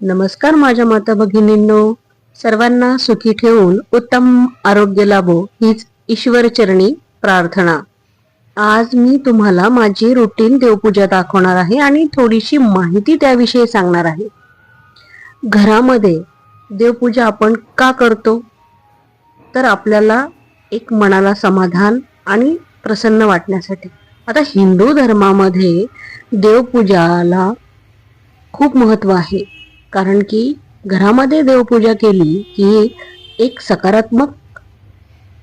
नमस्कार माझ्या माता भगिनींनो. सर्वांना सुखी ठेवून उत्तम आरोग्य लाभो हीच ईश्वरचरणी प्रार्थना. आज मी तुम्हाला माझी रुटीन देवपूजा दाखवणार आहे आणि थोडीशी माहिती त्याविषयी सांगणार आहे. घरामध्ये देवपूजा आपण का करतो? तर आपल्याला एक मनाला समाधान आणि प्रसन्न वाटण्यासाठी. आता हिंदू धर्मामध्ये देवपूजाला खूप महत्त्व आहे. कारण की घरामध्ये देवपूजा केली की एक सकारात्मक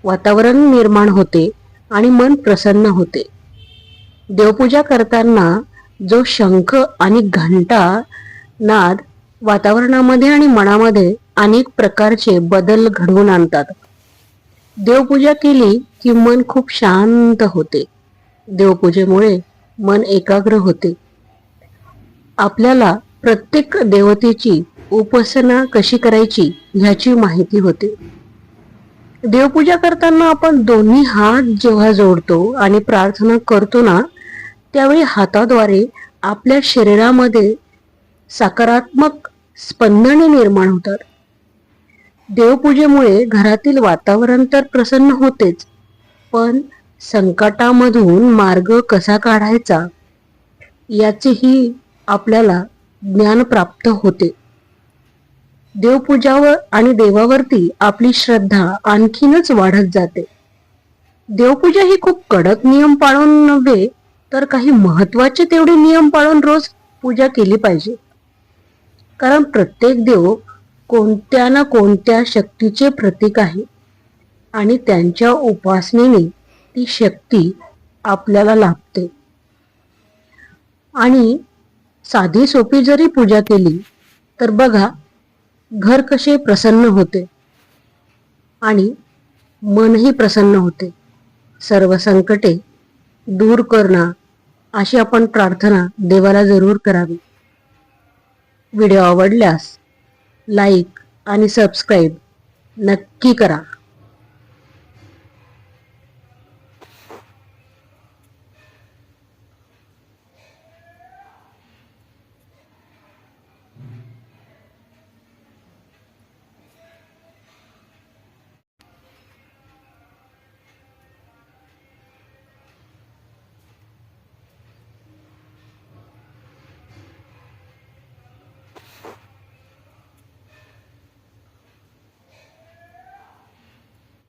वातावरण निर्माण होते आणि मन प्रसन्न होते. देवपूजा करताना जो शंख आणि घंटा नाद वातावरणामध्ये आणि मनामध्ये अनेक प्रकारचे बदल घडवून आणतात. देवपूजा केली की मन खूप शांत होते. देवपूजेमुळे मन एकाग्र होते. आपल्याला प्रत्येक देवतेची उपासना कशी करायची ह्याची माहिती होते. देवपूजा करताना आपण दोन्ही हात जेव्हा जोडतो आणि प्रार्थना करतो ना त्यावेळी हाताद्वारे आपल्या शरीरामध्ये सकारात्मक स्पंदने निर्माण होतात. देवपूजेमुळे घरातील वातावरण तर प्रसन्न होतेच पण संकटामधून मार्ग कसा काढायचा याचेही आपल्याला ज्ञान प्राप्त होते. देवपूजावर आणि देवावरती आपली श्रद्धा आणखीनच वाढत जाते. देवपूजा ही खूप कडक नियम पाळून नव्हे तर काही महत्त्वाचे तेवढे नियम पाळून रोज पूजा केली पाहिजे. कारण प्रत्येक देव कोणत्या ना कोणत्या शक्तीचे प्रतीक आहे आणि त्यांच्या उपासनेने ती शक्ती आपल्याला लाभते. आणि साधी सोपी जरी पूजा केली तर बघा घर कसे प्रसन्न होते. आणि मनही प्रसन्न होते. सर्व संकटे दूर करणं अशी आपण प्रार्थना देवाला जरूर करावी. व्हिडिओ आवडल्यास लाईक आणि सबस्क्राईब नक्की करा.